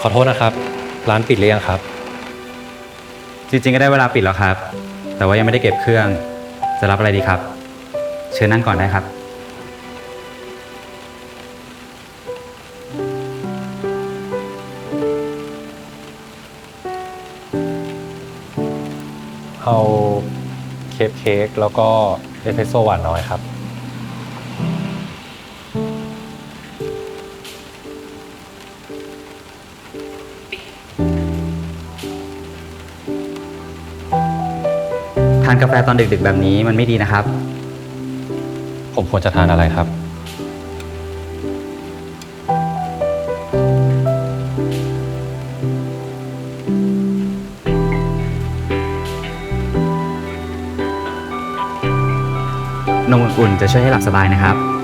ขอโทษนะครับ ร้านปิดหรือยังครับ จริงๆก็ได้เวลาปิดแล้วครับ แต่ว่ายังไม่ได้เก็บเครื่อง จะรับอะไรดีครับ เชิญนั่งก่อนได้ครับ เอาเคปเค้กแล้วก็เอสเปรสโซ่หวานน้อยครับ ทานกาแฟตอนดึกๆแบบนี้มันไม่ดีนะครับ ผมควรจะทานอะไรครับ นมอุ่นๆจะช่วยให้หลับสบายนะครับ